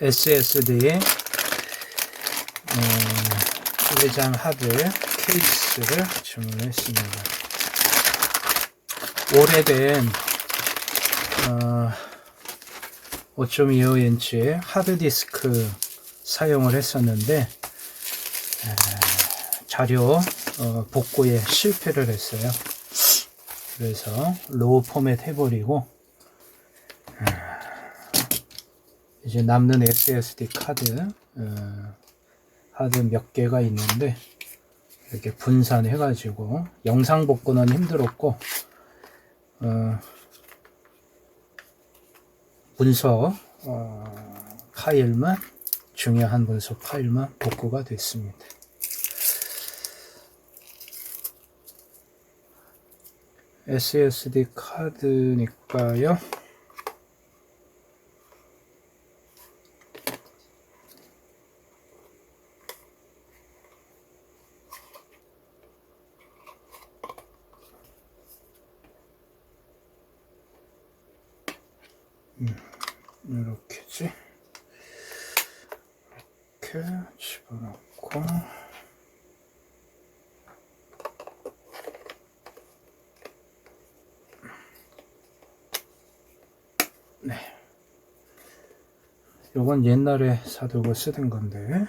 SSD의 어, 외장 하드 케이스를 주문했습니다. 오래된 어, 5.25인치의 하드디스크 사용을 했었는데 에, 자료 어, 복구에 실패를 했어요. 그래서 로우 포맷 해버리고 에, 이제 남는 SSD 카드 어, 하드 몇 개가 있는데 이렇게 분산해 가지고 영상 복구는 힘들었고 어, 문서 어, 파일만 중요한 문서 파일만 복구가 됐습니다. SSD 카드니까요. 이렇게지. 이렇게 집어넣고. 네. 요건 옛날에 사두고 쓰던 건데,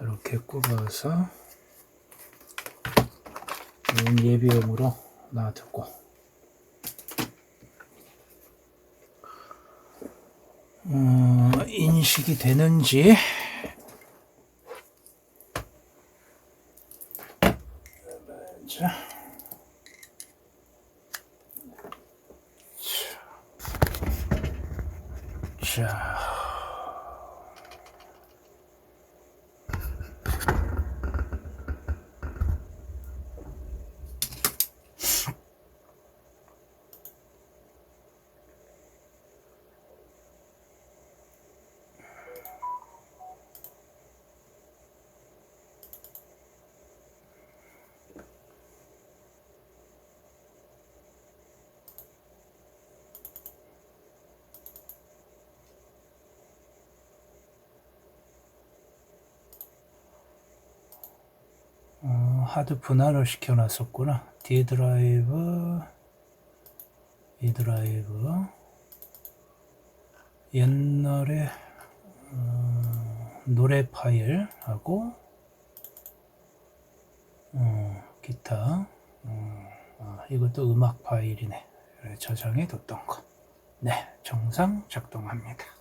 이렇게 꼽아서, 예비용으로 놔두고, 어, 인식이 되는지 자. 자. 하드 분할을 시켜놨었구나. D 드라이브, E 드라이브. 옛날에 어, 노래 파일하고 어, 기타. 어, 아, 이것도 음악 파일이네. 저장해 뒀던 거. 네, 정상 작동합니다.